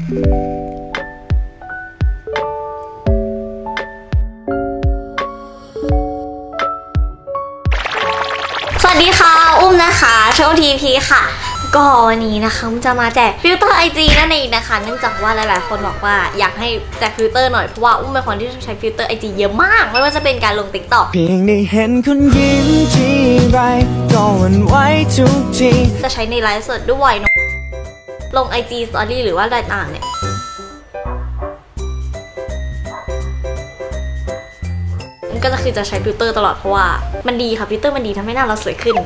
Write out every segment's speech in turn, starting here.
สวัสดีค่ะ อุ้มนะคะช่องทีพีค่ะก็วันนี้นะคะอุ้มจะมาแจกฟิลเตอร์ไอจีนั่นเองนะคะ เนื่องจากว่าหลายๆ คนบอกว่าอยากให้แจกฟิลเตอร์หน่อย เพราะว่าอุ้มเป็นคนที่ใช้ฟิลเตอร์ไอจีเยอะมาก ไม่ว่าจะเป็นการลงติ๊กต็อกเพียงได้เห็นคุณยิ้มทีไรก็หวันไหวทุกทีจะใช้ในไลฟ์สดด้วยเนอะ ลง IG Story หรือว่าอะไรต่างเนี่ยก็จะคือจะใช้ฟิลเตอร์ตลอดเพราะว่ามันดีค่ะฟิลเตอร์มันดีทำให้หน้าเราสวยขึ้น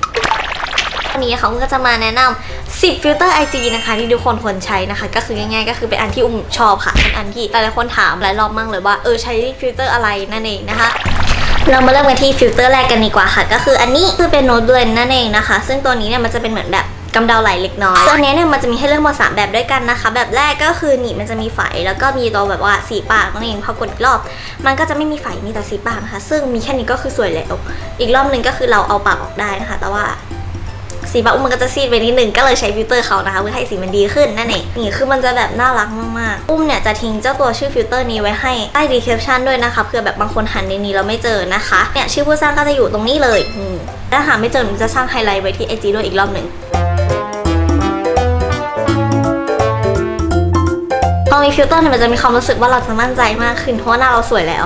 วันนี้เขาก็จะมาแนะนำ10ฟิลเตอร์ IG นะคะที่ทุกคนควรใช้นะคะ ก็คือง่ายๆ ก็คือเป็นอันที่อุ้มชอบค่ะเป็นอันที่หลายๆคนถามหลายรอบมากเลยว่าเออใช้ฟิลเตอร์อะไรนั่นเองนะคะเรามาเริ่มกันที่ฟิลเตอร์แรกกันดีกว่าค่ะ ก็คืออันนี้คือเป็นโน้ตเบลนนั่นเองนะคะ ซึ่งตัวนี้เนี่ยมันจะเป็นเหมือนแบบ กำเดาไหลเล็กน้อยตัวนี้เนี่ยมันจะมีให้เลือกมาสามแบบด้วยกันนะคะ แบบแรกก็คือหนีมันจะมีไฝแล้วก็มีตัวแบบว่าสีปากนั่นเองพอกดอีกรอบ มันก็จะไม่มีไฝมีแต่สีปากนะคะซึ่งมีแค่นี้ก็คือสวยแล้ว อีกรอบหนึ่งก็คือเราเอาปากออกได้นะคะ แต่ว่าสีปากอุ้มมันก็จะซีดไปนิดนึงก็เลยใช้ฟิลเตอร์เขานะคะเพื่อให้สีมันดีขึ้นนั่นเองนี่คือมันจะแบบน่ารักมากๆ อุ้มเนี่ยจะทิ้งเจ้าตัวชื่อฟิลเตอร์นี้ไว้ให้ใต้ดีคริปชันด้วยนะคะเผื่อแบบบางคนหันในนี้เราไม่เจอนะคะเนี่ยชื่อผู้สร้างก็จะอยู่ตรงนี้เลยถ้าหาไม่เจอหนูจะสร้างไฮไลท์ไว้ที่ไอจีด้วยอีกรอบหนึ่ง พอมีฟิลเตอร์เนี่ยมันจะมีความรู้สึกว่าเราจะมั่นใจมากขึ้นเพราะว่าหน้าเราสวยแล้ว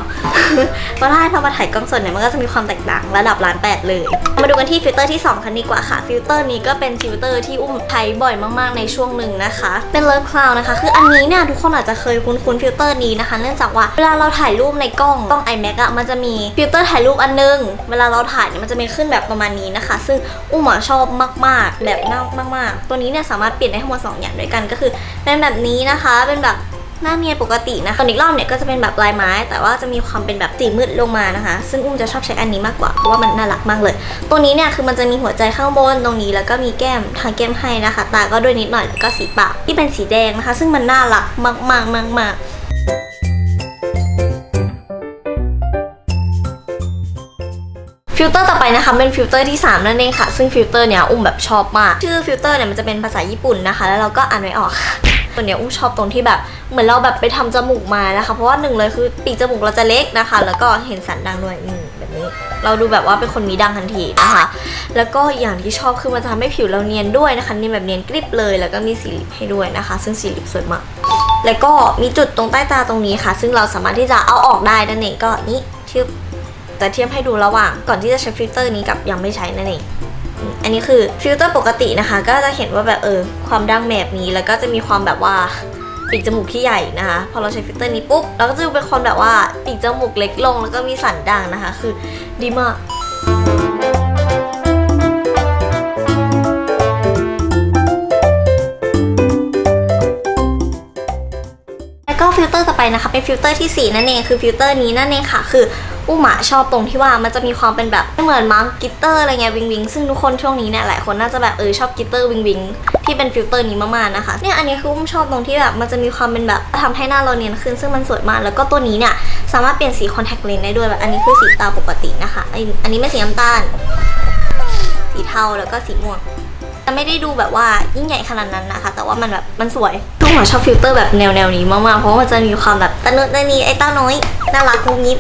เพราะถ้าเรามาถ่ายกล้องสดเนี่ยมันก็จะมีความแตกต่างระดับล้านแปดเลย มาดูกันที่ฟิลเตอร์ที่2กันดีกว่าค่ะ ฟิลเตอร์นี้ก็เป็นฟิลเตอร์ที่อุ้มใช้บ่อยมากๆในช่วงหนึ่งนะคะ เป็นเลิฟคลาวนะคะ คืออันนี้เนี่ยทุกคนอาจจะเคยคุ้นๆฟิลเตอร์นี้นะคะ เนื่องจากว่าเวลาเราถ่ายรูปในกล้องกล้อง iMac อะมันจะมีฟิลเตอร์ถ่ายรูปอันนึง เวลาเราถ่ายเนี่ยมันจะมีขึ้นแบบประมาณนี้นะคะ ซึ่งอุ้มอชอบมาก ๆ แบบน่ามาก ๆ ตัวนี้เนี่ยสามารถเปลี่ยนได้ทั้งหมดสองอย่างด้วยกันก็คือ เป็นแบบนี้นะคะ เป็นแบบ หน้าเนียนปกตินะคะส่วนอีกรอบเนี่ยก็จะเป็นแบบลายไม้ แต่ว่าจะมีความเป็นแบบสีมืดลงมานะคะ ซึ่งอุ้มจะชอบใช้อันนี้มากกว่าเพราะว่ามันน่ารักมากเลย ตัวนี้เนี่ยคือมันจะมีหัวใจข้างบนตรงนี้ แล้วก็มีแก้มทางแก้มให้นะคะ ตาก็ด้วยนิดหน่อยแล้วก็สีปากที่เป็นสีแดงนะคะ ซึ่งมันน่ารักมากมากมากมากฟิลเตอร์ต่อไปนะคะเป็นฟิลเตอร์ที่ 3 นั่นเองค่ะ ซึ่งฟิลเตอร์เนี่ยอุ้มแบบชอบมาก ชื่อฟิลเตอร์เนี่ยมันจะเป็นภาษาญี่ปุ่นนะคะ แล้วเราก็อ่านไม่ออก ตัวเนี้ยอุ้มชอบตรงที่แบบ เหมือนเราแบบไปทำจมูกมานะคะ เพราะว่าหนึ่งเลยคือปีกจมูกเราจะเล็กนะคะ แล้วก็เห็นสันดังด้วยอืมแบบนี้ เราดูแบบว่าเป็นคนมีดังทันทีนะคะ แล้วก็อย่างที่ชอบคือมันจะทำให้ผิวเราเนียนด้วยนะคะเนียนแบบเนียนกริบเลย แล้วก็มีสีลิปให้ด้วยนะคะ ซึ่งสีลิปสวยมากแล้วก็มีจุดตรงใต้ตาตรงนี้ค่ะ ซึ่งเราสามารถที่จะเอาออกได้นั่นเองก็นี่ชื่อจะเทียบให้ดูระหว่างก่อนที่จะใช้ฟิลเตอร์นี้กับยังไม่ใช้นั่นเอง อันนี้คือฟิลเตอร์ปกตินะคะ ก็จะเห็นว่าแบบเออความดังแบบนี้แล้วก็จะมีความแบบว่าปีกจมูกที่ใหญ่นะคะ พอเราใช้ฟิลเตอร์นี้ปุ๊บเราก็จะดูเป็นคนแบบว่าปีกจมูกเล็กลง แล้วก็มีสันดังนะคะ คือดีมากแล้วก็ฟิลเตอร์ต่อไปนะคะเป็นฟิลเตอร์ที่ 4 นั่นเองคือฟิลเตอร์นี้นั่นเองค่ะ คือ อุ้มอะชอบตรงที่ว่ามันจะมีความเป็นแบบเหมือนมาร์กกิตเตอร์อะไรเงี้ยวิงวิงซึ่งทุกคนช่วงนี้เนี่ยหลายคนน่าจะแบบเออชอบกิตเตอร์วิงวิงที่เป็นฟิลเตอร์นี้มากๆนะคะเนี่ยอันนี้คืออุ้มชอบตรงที่แบบมันจะมีความเป็นแบบทำให้หน้าเราเนียนขึ้นซึ่งมันสวยมากแล้วก็ตัวนี้เนี่ยสามารถเปลี่ยนสีคอนแทคเลนส์ได้ด้วยแบบอันนี้คือสีตาปกตินะคะอันนี้ไม่สีน้ำตาล สีเทาแล้วก็สีม่วงจะไม่ได้ดูแบบว่ายิ่งใหญ่ขนาดนั้นนะคะ แต่ว่ามันแบบมันสวยทุกคนชอบฟิลเตอร์แบบแนวแนวนี้มากๆเพราะว่ามันจะมีความแบบตะนุตะนีไอ้ต้าน้อยน่ารักงุบงิบ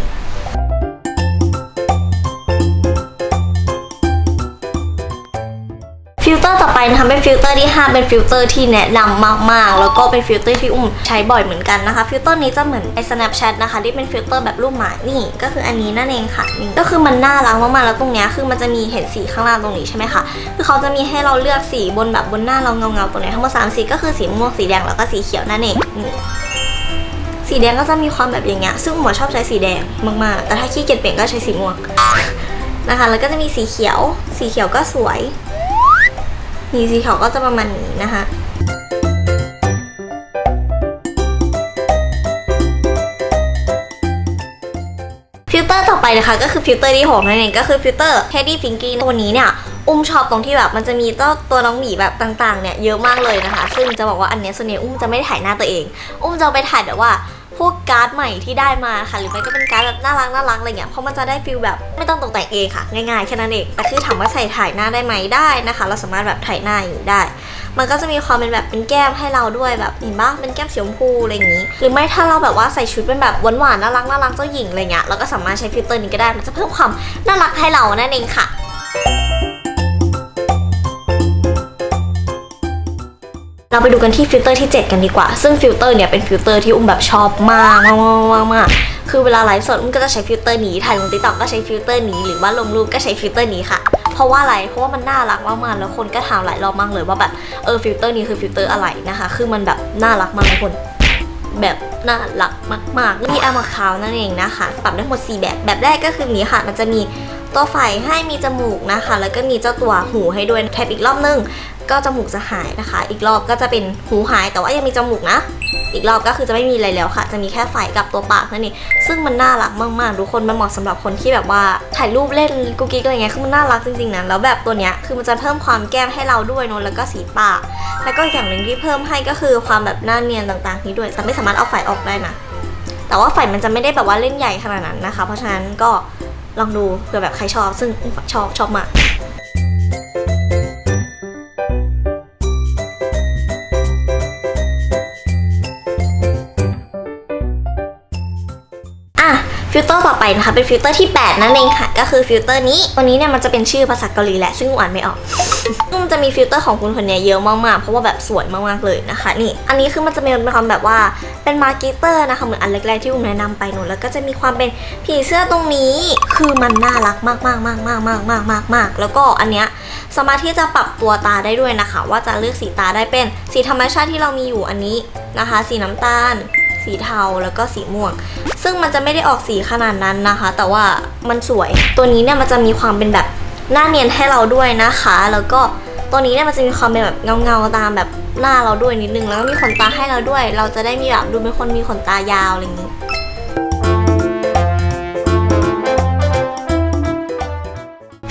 เตอร์ต่อไปนะคะเป็นฟิลเตอร์ที่ 5 เป็นฟิลเตอร์ที่แนะนำมากๆ แล้วก็เป็นฟิลเตอร์ที่อุ้มใช้บ่อยเหมือนกันนะคะ ฟิลเตอร์นี้จะเหมือนไอ้ Snapchat นะคะที่เป็นฟิลเตอร์แบบรูปหมานี่ ก็คืออันนี้นั่นเองค่ะนี่ก็คือมันน่ารักมากๆแล้วตรงเนี้ยคือมันจะมีเห็นสีข้างล่างตรงนี้ใช่ไหมคะคือเขาจะมีให้เราเลือกสีบนแบบบนหน้าเราเงาๆตรงนี้ทั้งหมดสามสีก็คือสีม่วงสีแดงแล้วก็สีเขียวนั่นเองนี่สีแดงก็จะมีความแบบอย่างเงี้ยซึ่งหมอชอบใช้สีแดงมากๆ แต่ถ้าขี้เกียจเปลี่ยนก็ใช้สีม่วงนะคะ แล้วก็จะมีสีเขียว สีเขียวก็สวย นี่สีเขียวก็จะประมาณนี้นะคะฟิลเตอร์ต่อไปนะคะก็คือฟิลเตอร์ที่6นั่นเองก็คือฟิลเตอร์ Teddy Finky ตัวนี้เนี่ยอุ้มชอบตรงที่แบบมันจะมีเจ้าตัวน้องหมีแบบต่างๆเนี่ยเยอะมากเลยนะคะ ซึ่งจะบอกว่าอันเนี้ยส่วนใหญ่อุ้มจะไม่ถ่ายหน้าตัวเอง อุ้มจะไปถ่ายแบบว่า พวกการ์ดใหม่ที่ได้มาค่ะ หรือไม่ก็เป็นการ์ดแบบน่ารักน่ารักอะไรเงี้ยเพราะมันจะได้ฟิลแบบไม่ต้องตกแต่งเองค่ะ ง่ายๆแค่นั้นเองแต่คือถามว่าใส่ถ่ายหน้าได้ไหมได้นะคะ เราสามารถแบบถ่ายหน้าอย่างนี้ได้ มันก็จะมีความเป็นแบบเป็นแก้มให้เราด้วยแบบเห็นปะเป็นแก้มสีชมพูอะไรอย่างนี้ หรือไม่ถ้าเราแบบว่าใส่ชุดเป็นแบบหวานๆน่ารักน่ารักเจ้าหญิงอะไรเงี้ยเราก็สามารถใช้ฟิลเตอร์นี้ก็ได้มันจะเพิ่มความน่ารักให้เรานั่นเองค่ะ เราไปดูกันที่ฟิลเตอร์ที่ 7 กันดีกว่า ซึ่งฟิลเตอร์เนี่ยเป็นฟิลเตอร์ที่อุ้มแบบชอบมากมากมากมากคือเวลาไลฟ์สดอุ้มก็จะใช้ฟิลเตอร์นี้ ถ่ายลงติ๊กต็อกก็ใช้ฟิลเตอร์นี้ หรือว่าลงรูปก็ใช้ฟิลเตอร์นี้ค่ะ เพราะว่าอะไร เพราะว่ามันน่ารักมากๆ แล้วคนก็ถามหลายรอบมากเลยว่าแบบเออฟิลเตอร์นี้คือฟิลเตอร์อะไรนะคะ คือมันแบบน่ารักมากทุกคนแบบน่ารักมากๆมีอามาคาวนั่นเองนะคะ ปรับได้หมด 4 แบบ แบบแรกก็คือนี้ค่ะ มันจะมีตัวไฟให้มีจมูกนะคะ แล้วก็มีเจ้าตัวหูให้ด้วยแทบอีกรอบนึง ก็จมูกจะหายนะคะ อีกรอบก็จะเป็นหูหายแต่ว่ายังมีจมูกนะ อีกรอบก็คือจะไม่มีอะไรแล้วค่ะ จะมีแค่ไฟกับตัวปากนั่นเองซึ่งมันน่ารักมากๆทุกคนมันเหมาะสำหรับคนที่แบบว่าถ่ายรูปเล่นกุ๊กกิ๊กอะไรเงี้ยคือมันน่ารักจริงๆนะแล้วแบบตัวเนี้ยคือมันจะเพิ่มความแก้มให้เราด้วยเนอะแล้วก็สีปากแล้วก็อย่างหนึ่งที่เพิ่มให้ก็คือความแบบหน้าเนียนต่างๆนี้ด้วยแต่ไม่สามารถเอาไฟออกได้นะแต่ว่าไฟมันจะไม่ได้แบบว่าเล่นใหญ่ขนาดนั้นนะคะ เพราะฉะนั้นก็ลองดูเผื่อแบบใครชอบซึ่งชอบชอบมาก ฟิลเตอร์ต่อไปนะคะเป็นฟิลเตอร์ที่ 8 นั่นเองค่ะ ก็คือฟิลเตอร์นี้ตัวนี้เนี่ยมันจะเป็นชื่อภาษาเกาหลีแหละซึ่งอ่านไม่ออกซึ่งมันจะมีฟิลเตอร์ของคุณคนนี้เยอะมากๆ เพราะว่าแบบสวยมากๆเลยนะคะนี่ อันนี้คือมันจะมีความแบบว่าเป็นมาร์เก็ตเตอร์นะคะเหมือนอันแรกๆที่อุ้มแนะนำไปหนูแล้วก็จะมีความเป็นผีเสื้อตรงนี้ คือมันน่ารักมากๆๆๆๆๆๆแล้วก็อันเนี้ยสามารถที่จะปรับตัวตาได้ด้วยนะคะ ว่าจะเลือกสีตาได้เป็นสีธรรมชาติที่เรามีอยู่อันนี้นะคะ สีน้ำตาล สีเทาแล้วก็สีม่วง ซึ่งมันจะไม่ได้ออกสีขนาดนั้นนะคะ แต่ว่ามันสวยตัวนี้เนี่ยมันจะมีความเป็นแบบหน้าเนียนให้เราด้วยนะคะ แล้วก็ตัวนี้เนี่ยมันจะมีความเป็นแบบเงาเงาๆตามแบบหน้าเราด้วยนิดนึงแล้วก็มีขนตาให้เราด้วย เราจะได้มีแบบดูเป็นคนมีขนตายาวอะไรอย่างนี้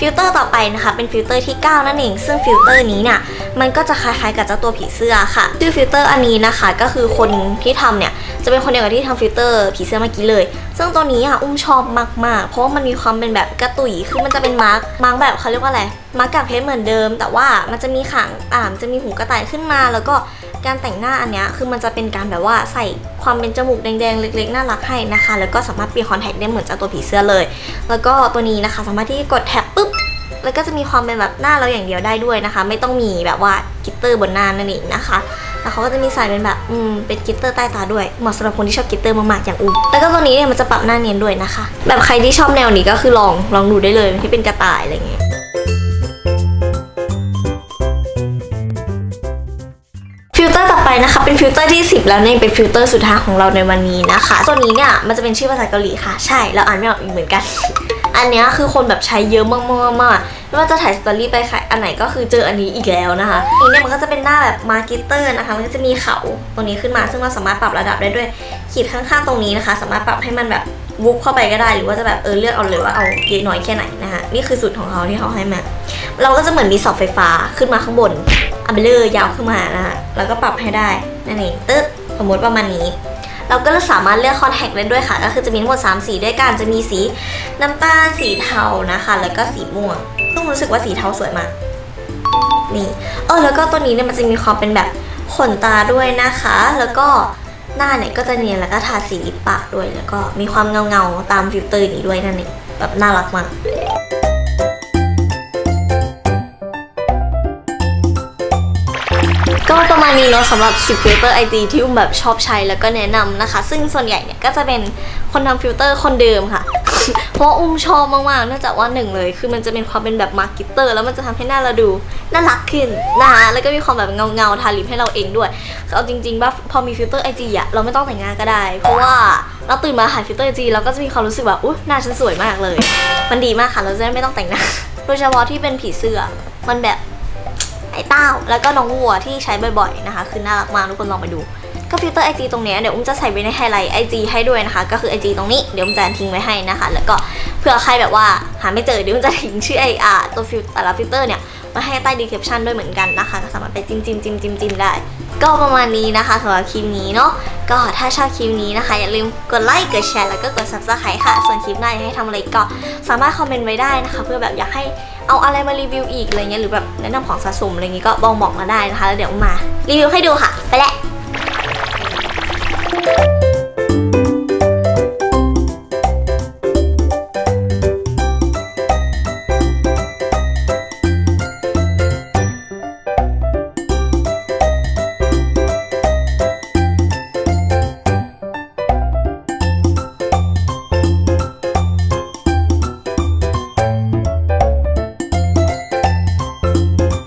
ฟิลเตอร์ต่อไปนะคะ เป็นฟิลเตอร์ที่ 9 นั่นเอง ซึ่งฟิลเตอร์นี้เนี่ย มันก็จะคล้ายๆกับเจ้าตัวผีเสื้อค่ะชื่อฟิลเตอร์อันนี้นะคะ ก็คือคนที่ทำเนี่ย จะเป็นคนเดียวกับที่ทำฟิลเตอร์ผีเสื้อเมื่อกี้เลย ซึ่งตัวนี้อะ อุ้มชอบมากๆ เพราะว่ามันมีความเป็นแบบกระตุยคือมันจะเป็นมาร์กมาร์กแบบเขาเรียกว่าอะไร มาร์กกับเพชรเหมือนเดิม แต่ว่ามันจะมีขางอ่ามจะมีหูกระต่ายขึ้นมา แล้วก็การแต่งหน้าอันเนี้ย คือมันจะเป็นการแบบว่าใส่ความเป็นจมูกแดงๆ เล็กๆ น่ารักให้นะคะ แล้วก็สามารถเปลี่ยนคอนแทคได้เหมือนเจ้าตัวผีเสื้อเลย แล้วก็ตัวนี้นะคะ สามารถที่กดแท็บปุ๊บ แล้วก็จะมีความเป็นแบบหน้าเราอย่างเดียวได้ด้วยนะคะ ไม่ต้องมีแบบว่ากิตเตอร์บนหน้านั่นเองนะคะ แล้วเขาก็จะมีใส่เป็นแบบอืมเป็นกิตเตอร์ใต้ตาด้วย เหมาะสำหรับคนที่ชอบกิตเตอร์มากๆอย่างอุ้มแล้วก็ตัวนี้เนี่ยมันจะปรับหน้าเนียนด้วยนะคะ แบบใครที่ชอบแนวนี้ก็คือลองลองดูได้เลยที่เป็นกระต่ายอะไรเงี้ยฟิลเตอร์ต่อไปนะคะเป็นฟิลเตอร์ที่ 10 แล้วเนี่ยเป็นฟิลเตอร์สุดท้ายของเราในวันนี้นะคะ ตัวนี้เนี่ยมันจะเป็นชื่อภาษาเกาหลีค่ะ ใช่เราอ่านไม่ออกอีกเหมือนกัน อันเนี้ยคือคนแบบใช้เยอะมากๆๆๆไม่ว่าจะถ่ายสตอรี่ไปค่ะอันไหนก็คือเจออันนี้อีกแล้วนะคะอันนี้เนี่ยมันก็จะเป็นหน้าแบบมาร์เก็ตเตอร์นะคะ มันก็จะมีเขาตรงนี้ขึ้นมา ซึ่งเราสามารถปรับระดับได้ด้วยขีดข้างๆตรงนี้นะคะ สามารถปรับให้มันแบบวุบเข้าไปก็ได้ หรือว่าจะแบบเออเลือกเอาเลยว่าเอาเยอะน้อยแค่ไหนนะคะนี่คือสูตรของเขาที่เขาให้มาเราก็จะเหมือนมีเสาไฟฟ้าขึ้นมาข้างบนอันเบลเลอร์ยาวขึ้นมานะคะแล้วก็ปรับให้ได้นั่นเองตึ๊บสมมติประมาณนี้ เราก็สามารถเลือกคอนแทคได้ด้วยค่ะ ก็คือจะมีทั้งหมด 3 สีด้วยกัน จะมีสีน้ำตาล สีเทานะคะ แล้วก็สีม่วง ซึ่งรู้สึกว่าสีเทาสวยมาก นี่เออแล้วก็ตัวนี้เนี่ยมันจะมีความเป็นแบบขนตาด้วยนะคะ แล้วก็หน้าเนี่ยก็จะเนียนแล้วก็ทาสีลิปปากด้วย แล้วก็มีความเงาเงาๆตามฟิลเตอร์นี้ด้วยนั่นเองแบบน่ารักมาก มาณนี้เนาะสำหรับ10ฟิลเตอร์ IG ที่อุ้มแบบชอบใช้แล้วก็แนะนำนะคะ ซึ่งส่วนใหญ่เนี่ยก็จะเป็นคนทำฟิลเตอร์คนเดิมค่ะ เพราะอุ้มชอบมากๆเนื่องจากว่าหนึ่งเลย คือมันจะเป็นความเป็นแบบมาร์เก็ตเตอร์แล้วมันจะทำให้หน้าเราดูน่ารักขึ้นนะคะแล้วก็มีความแบบเงาๆทาลิปให้เราเองด้วยเอาจริงๆว่าพอมีฟิลเตอร์ IG อะเราไม่ต้องแต่งหน้าก็ได้ เพราะว่าเราตื่นมาหาฟิลเตอร์ IG เราก็จะมีความรู้สึกแบบอุ๊ยหน้าฉันสวยมากเลย มันดีมากค่ะเราจะได้ไม่ต้องแต่งหน้าโดยเฉพาะที่เป็นผีเสื้อมันแบบ อ้เต้า แล้วก็น้องวัวที่ใช้บ่อยๆนะคะ คือน่ารักมากทุกคนลองไปดู ก็ฟิลเตอร์ไอจีตรงนี้เดี๋ยวอุ้มจะใส่ไว้ในไฮไลท์ไอจีให้ด้วยนะคะ ก็คือไอจีตรงนี้เดี๋ยวอุ้มจะทิ้งไว้ให้นะคะ แล้วก็เผื่อใครแบบว่าหาไม่เจอเดี๋ยวอุ้มจะทิ้งชื่อไออาตัวฟิลแต่ละฟิลเตอร์เนี่ยมาให้ใต้ดีคริปชั่นด้วยเหมือนกันนะคะก็สามารถไปจิ้มจิ้มจิ้มจิ้มจิ้มได้ ก็ประมาณนี้นะคะสำหรับคลิปนี้เนาะก็ถ้าชอบคลิปนี้นะคะ อย่าลืมกดไลค์กดแชร์แล้วก็กด subscribe ค่ะ ส่วนคลิปหน้าอยากให้ทำอะไรก็สามารถคอมเมนต์ไว้ได้นะคะ เพื่อแบบอยากให้เอาอะไรมารีวิวอีกอะไรเงี้ยหรือแบบแนะนำของสะสมอะไรเงี้ยก็บอกบอกมาได้นะคะแล้วเดี๋ยวมารีวิวให้ดูค่ะ ไปแล้ว